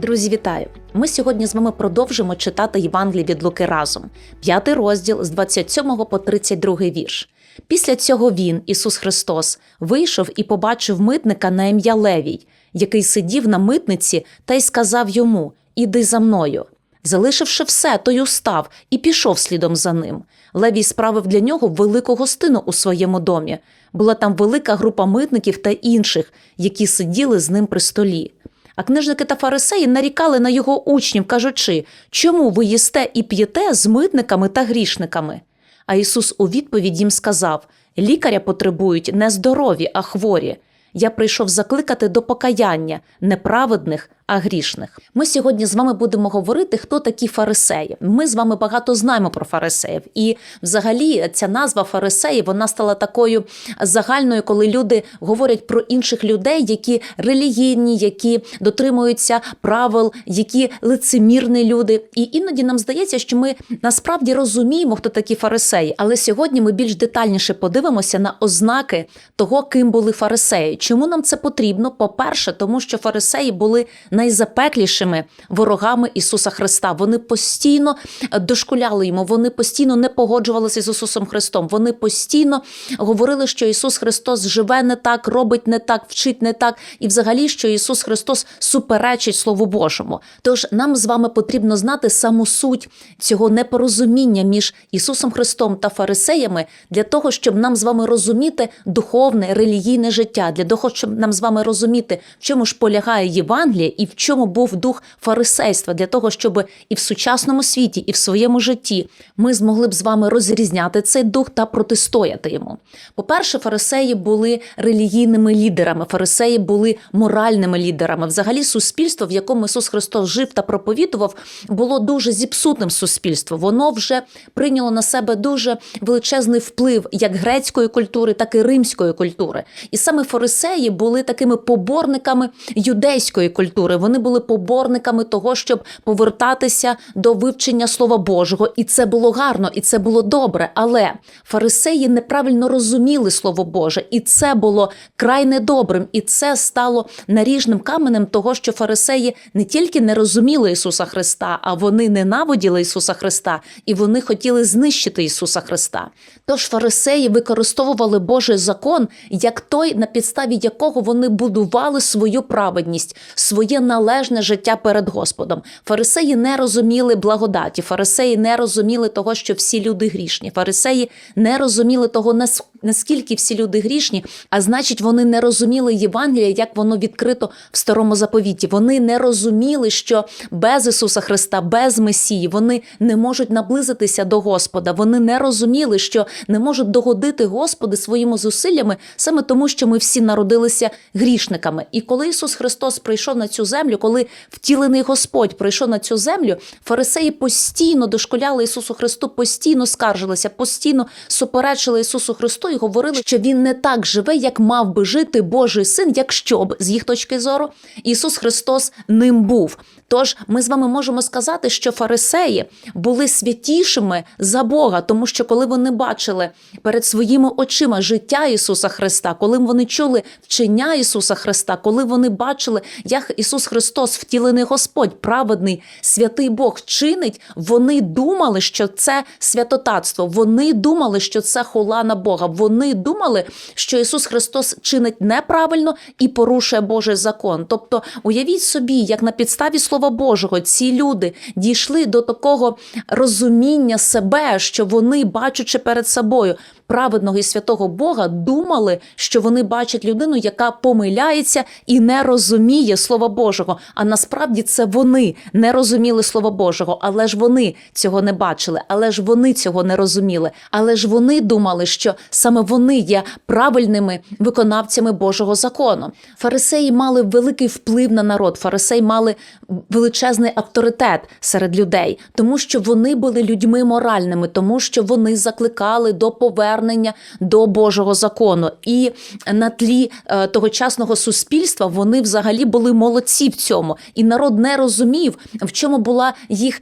Друзі, вітаю! Ми сьогодні з вами продовжимо читати Євангеліє від Луки разом, п'ятий розділ з 27 по 32 вірш. Після цього він, Ісус Христос, вийшов і побачив митника на ім'я Левій, який сидів на митниці та й сказав йому: Іди за мною. Залишивши все, той устав і пішов слідом за ним. Левій справив для нього велику гостину у своєму домі. Була там велика група митників та інших, які сиділи з ним при столі. А книжники та фарисеї нарікали на його учнів, кажучи, чому ви їсте і п'єте з митниками та грішниками? А Ісус у відповідь їм сказав: лікаря потребують не здорові, а хворі. Я прийшов закликати до покаяння неправедних, а грішних. Ми сьогодні з вами будемо говорити, хто такі фарисеї. Ми з вами багато знаємо про фарисеїв. І взагалі ця назва фарисеї вона стала такою загальною, коли люди говорять про інших людей, які релігійні, які дотримуються правил, які лицемірні люди. І іноді нам здається, що ми насправді розуміємо, хто такі фарисеї. Але сьогодні ми більш детальніше подивимося на ознаки того, ким були фарисеї. Чому нам це потрібно? По-перше, тому що фарисеї були найзапеклішими ворогами Ісуса Христа. Вони постійно дошкуляли йому, вони постійно не погоджувалися з Ісусом Христом. Вони постійно говорили, що Ісус Христос живе не так, робить не так, вчить не так, і взагалі, що Ісус Христос суперечить Слову Божому. Тож нам з вами потрібно знати саму суть цього непорозуміння між Ісусом Христом та фарисеями для того, щоб нам з вами розуміти духовне релігійне життя, для того, щоб нам з вами розуміти, в чому ж полягає Євангеліє і в чому був дух фарисейства, для того, щоб і в сучасному світі, і в своєму житті ми змогли б з вами розрізняти цей дух та протистояти йому. По-перше, фарисеї були релігійними лідерами, фарисеї були моральними лідерами. Взагалі, суспільство, в якому Ісус Христос жив та проповідував, було дуже зіпсутним суспільством. Воно вже прийняло на себе дуже величезний вплив як грецької культури, так і римської культури. І саме фарисеї були такими поборниками юдейської культури. Вони були поборниками того, щоб повертатися до вивчення Слова Божого, і це було гарно, і це було добре. Але фарисеї неправильно розуміли Слово Боже, і це було край недобрим. І це стало наріжним каменем того, що фарисеї не тільки не розуміли Ісуса Христа, а вони ненавиділи Ісуса Христа, і вони хотіли знищити Ісуса Христа. Тож фарисеї використовували Божий закон як той, на підставі якого вони будували свою праведність, своє належне життя перед Господом. Фарисеї не розуміли благодаті, фарисеї не розуміли того, що всі люди грішні. Фарисеї не розуміли того, наскільки всі люди грішні, а значить, вони не розуміли Євангелія, як воно відкрито в старому заповіті. Вони не розуміли, що без Ісуса Христа, без Месії, вони не можуть наблизитися до Господа. Вони не розуміли, що не можуть догодити Господи своїми зусиллями, саме тому, що ми всі народилися грішниками. І коли Ісус Христос прийшов на цю землю, коли втілений Господь прийшов на цю землю, фарисеї постійно дошколяли Ісусу Христу, постійно скаржилися, постійно суперечили Ісусу Христу і говорили, що він не так живе, як мав би жити Божий син, якщо б з їх точки зору Ісус Христос ним був. Тож ми з вами можемо сказати, що фарисеї були святішими за Бога, тому що коли вони бачили перед своїми очима життя Ісуса Христа, коли вони чули вчення Ісуса Христа, коли вони бачили, як Ісус Христос, втілений Господь, праведний, святий Бог чинить, вони думали, що це святотатство. Вони думали, що це хула на Бога. Вони думали, що Ісус Христос чинить неправильно і порушує Божий закон. Тобто, уявіть собі, як на підставі Слова Божого ці люди дійшли до такого розуміння себе, що вони, бачачи перед собою праведного і святого Бога, думали, що вони бачать людину, яка помиляється і не розуміє Слова Божого. А насправді це вони не розуміли Слова Божого, але ж вони цього не бачили, але ж вони цього не розуміли. Але ж вони думали, що саме вони є правильними виконавцями Божого закону. Фарисеї мали великий вплив на народ. Фарисеї мали величезний авторитет серед людей, тому що вони були людьми моральними, тому що вони закликали до повернення до Божого закону. І на тлі е, тогочасного суспільства вони взагалі були молодці в цьому, і народ не розумів, в чому була їх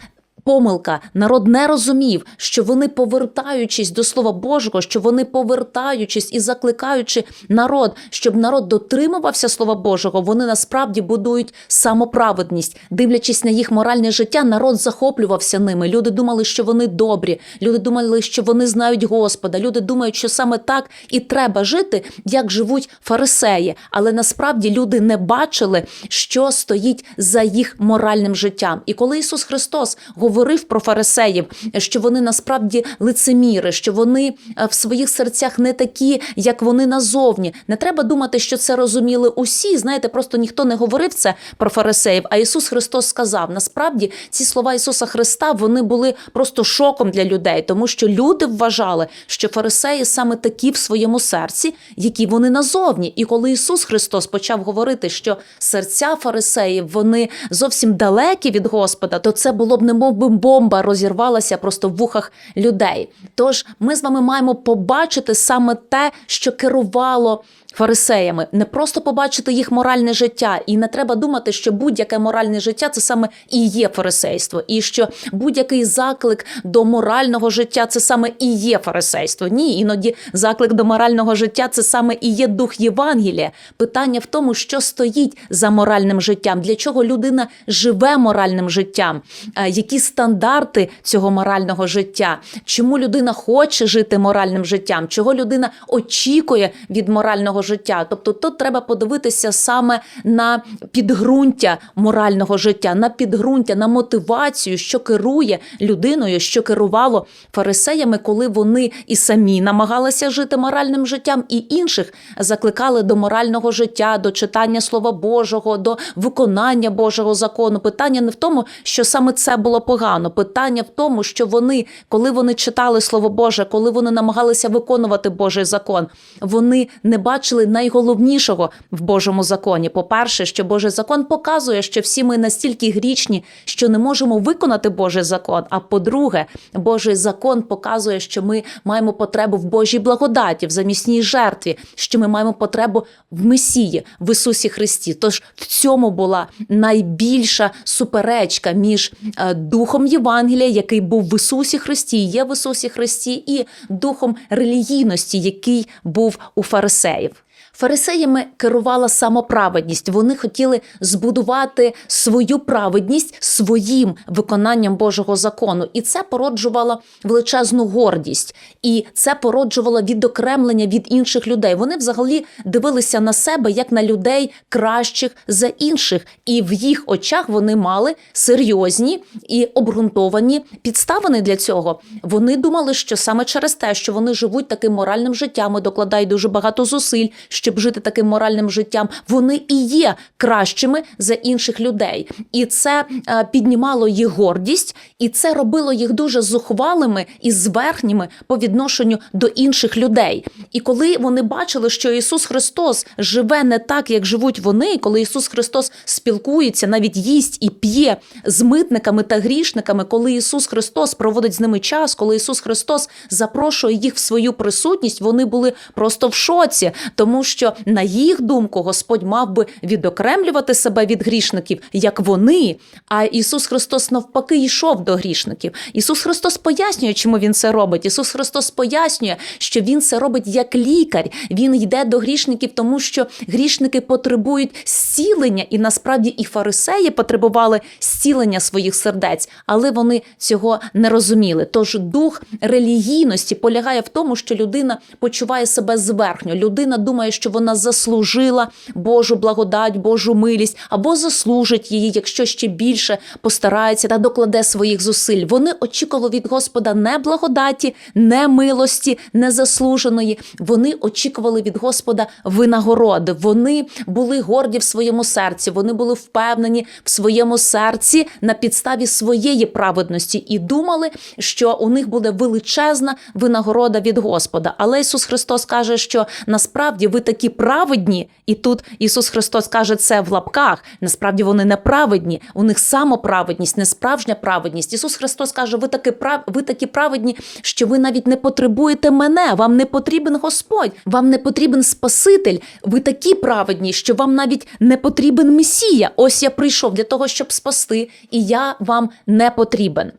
помилка. Народ не розумів, що вони, повертаючись до Слова Божого, що вони повертаючись і закликаючи народ, щоб народ дотримувався Слова Божого, вони насправді будують самоправедність. Дивлячись на їх моральне життя, народ захоплювався ними. Люди думали, що вони добрі. Люди думали, що вони знають Господа. Люди думають, що саме так і треба жити, як живуть фарисеї. Але насправді люди не бачили, що стоїть за їх моральним життям. І коли Ісус Христос говорив про фарисеїв, що вони насправді лицеміри, що вони е, в своїх серцях не такі, як вони назовні. Не треба думати, що це розуміли усі. Знаєте, просто ніхто не говорив це про фарисеїв. А Ісус Христос сказав: насправді ці слова Ісуса Христа вони були просто шоком для людей, тому що люди вважали, що фарисеї саме такі в своєму серці, які вони назовні. І коли Ісус Христос почав говорити, що серця фарисеїв вони зовсім далекі від Господа, то це було б немов би бомба розірвалася просто в вухах людей. Тож ми з вами маємо побачити саме те, що керувало. Фарисеями не просто побачити їх моральне життя, і не треба думати, що будь-яке моральне життя це саме і є фарисейство, і що будь-який заклик до морального життя це саме і є фарисейство. Ні, іноді заклик до морального життя це саме і є дух Євангелія. Питання в тому, що стоїть за моральним життям, для чого людина живе моральним життям, е, які стандарти цього морального життя, чому людина хоче жити моральним життям, чого людина очікує від морального життя. Тобто, тут треба подивитися саме на підґрунтя морального життя, на підґрунтя, на мотивацію, що керує людиною, що керувало фарисеями, коли вони і самі намагалися жити моральним життям, і інших закликали до морального життя, до читання Слова Божого, до виконання Божого закону. Питання не в тому, що саме це було погано. Питання в тому, що вони, коли вони читали Слово Боже, коли вони намагалися виконувати Божий закон, вони не бачили найголовнішого в Божому законі. По-перше, що Божий закон показує, що всі ми настільки грішні, що не можемо виконати Божий закон. А по-друге, Божий закон показує, що ми маємо потребу в Божій благодаті, в замісній жертві, що ми маємо потребу в Месії, в Ісусі Христі. Тож в цьому була найбільша суперечка між е, духом Євангелія, який був в Ісусі Христі, є в Ісусі Христі, і духом релігійності, який був у фарисеїв. Фарисеями керувала самоправедність. Вони хотіли збудувати свою праведність своїм виконанням Божого закону, і це породжувало величезну гордість, і це породжувало відокремлення від інших людей. Вони взагалі дивилися на себе як на людей кращих за інших, і в їх очах вони мали серйозні і обґрунтовані підставини для цього. Вони думали, що саме через те, що вони живуть таким моральним життям, і докладають дуже багато зусиль, щоб жити таким моральним життям, вони і є кращими за інших людей, і це е, піднімало їх гордість, і це робило їх дуже зухвалими і зверхніми по відношенню до інших людей. І коли вони бачили, що Ісус Христос живе не так, як живуть вони, коли Ісус Христос спілкується, навіть їсть і п'є з митниками та грішниками, коли Ісус Христос проводить з ними час, коли Ісус Христос запрошує їх в свою присутність, вони були просто в шоці, тому що на їх думку Господь мав би відокремлювати себе від грішників, як вони. А Ісус Христос навпаки йшов до грішників. Ісус Христос пояснює, чому він це робить. Ісус Христос пояснює, що Він це робить як лікар. Він йде до грішників, тому що грішники потребують зцілення, і насправді і фарисеї потребували зцілення своїх сердець, але вони цього не розуміли. Тож дух релігійності полягає в тому, що людина почуває себе зверхньо. Людина думає, що вона заслужила Божу благодать, Божу милість або заслужить її, якщо ще більше постарається та докладе своїх зусиль. Вони очікували від Господа не благодаті, не милості, не заслуженої. Вони очікували від Господа винагороди. Вони були горді в своєму серці. Вони були впевнені в своєму серці на підставі своєї праведності і думали, що у них буде величезна винагорода від Господа. Але Ісус Христос каже, що насправді ви такі праведні, і тут Ісус Христос каже це в лапках. Насправді вони неправедні, у них самоправедність, не справжня праведність. Ісус Христос каже: ви такі прав... ви такі праведні, що ви навіть не потребуєте мене. Вам не потрібен Господь, вам не потрібен Спаситель. Ви такі праведні, що вам навіть не потрібен Месія. Ось я прийшов для того, щоб спасти, і я вам не потрібен.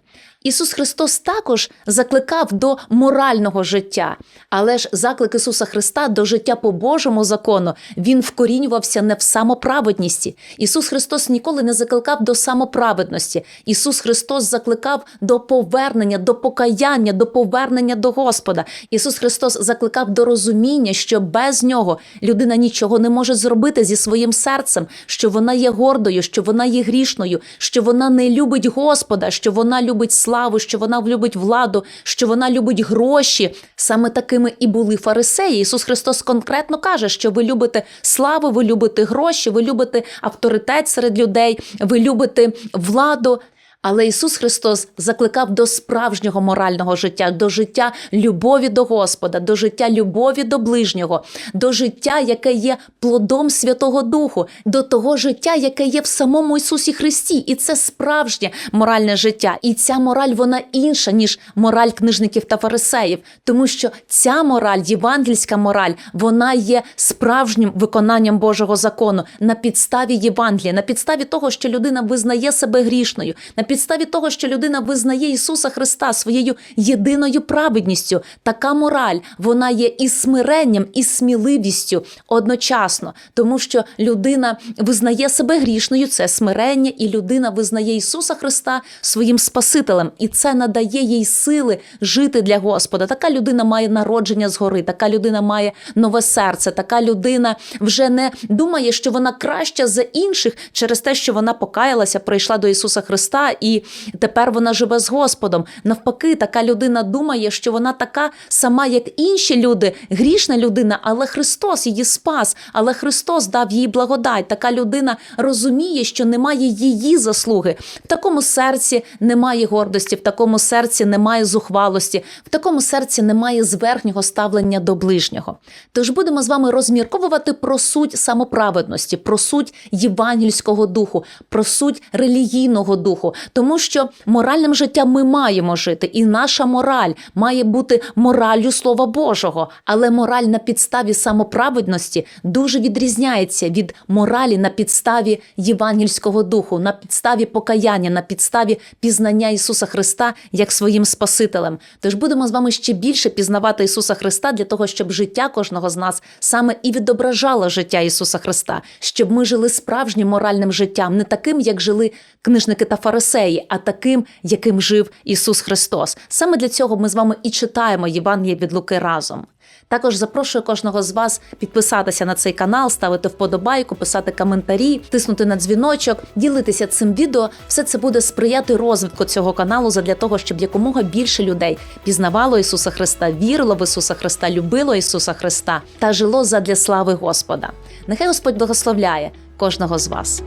Ісус Христос також закликав до морального життя, але ж заклик Ісуса Христа до життя по Божому закону він вкорінювався не в самоправедності. Ісус Христос ніколи не закликав до самоправедності. Ісус Христос закликав до повернення, до покаяння, до повернення до Господа. Ісус Христос закликав до розуміння, що без нього людина нічого не може зробити зі своїм серцем, що вона є гордою, що вона є грішною, що вона не любить Господа, що вона любить славу, що вона любить владу, що вона любить гроші. Саме такими і були фарисеї. Ісус Христос конкретно каже, що ви любите славу, ви любите гроші, ви любите авторитет серед людей, ви любите владу. Але Ісус Христос закликав до справжнього морального життя, до життя любові до Господа, до життя любові до ближнього, до життя, яке є плодом Святого Духу, до того життя, яке є в самому Ісусі Христі. І це справжнє моральне життя. І ця мораль вона інша, ніж мораль книжників та фарисеїв, тому що ця мораль, євангельська мораль, вона є справжнім виконанням Божого закону на підставі Євангелія, на підставі того, що людина визнає себе грішною. на підставі того, що людина визнає Ісуса Христа своєю єдиною праведністю, така мораль вона є і смиренням, і сміливістю одночасно, тому що людина визнає себе грішною, це смирення, і людина визнає Ісуса Христа своїм Спасителем, і це надає їй сили жити для Господа. Така людина має народження згори, така людина має нове серце, така людина вже не думає, що вона краща за інших через те, що вона покаялася, прийшла до Ісуса Христа і тепер вона живе з Господом. Навпаки, така людина думає, що вона така сама, як інші люди, грішна людина, але Христос її спас, але Христос дав їй благодать. Така людина розуміє, що немає її заслуги. В такому серці немає гордості, в такому серці немає зухвалості, в такому серці немає зверхнього ставлення до ближнього. Тож будемо з вами розмірковувати про суть самоправедності, про суть євангельського духу, про суть релігійного духу, тому що моральним життям ми маємо жити, і наша мораль має бути мораллю Слова Божого. Але мораль на підставі самоправедності дуже відрізняється від моралі на підставі євангельського духу, на підставі покаяння, на підставі пізнання Ісуса Христа як своїм Спасителем. Тож будемо з вами ще більше пізнавати Ісуса Христа для того, щоб життя кожного з нас саме і відображало життя Ісуса Христа, щоб ми жили справжнім моральним життям, не таким, як жили книжники та фарисеї, а таким, яким жив Ісус Христос. Саме для цього ми з вами і читаємо Євангеліє від Луки разом. Також запрошую кожного з вас підписатися на цей канал, ставити вподобайку, писати коментарі, тиснути на дзвіночок, ділитися цим відео. Все це буде сприяти розвитку цього каналу задля того, щоб якомога більше людей пізнавало Ісуса Христа, вірило в Ісуса Христа, любило Ісуса Христа та жило задля слави Господа. Нехай Господь благословляє кожного з вас.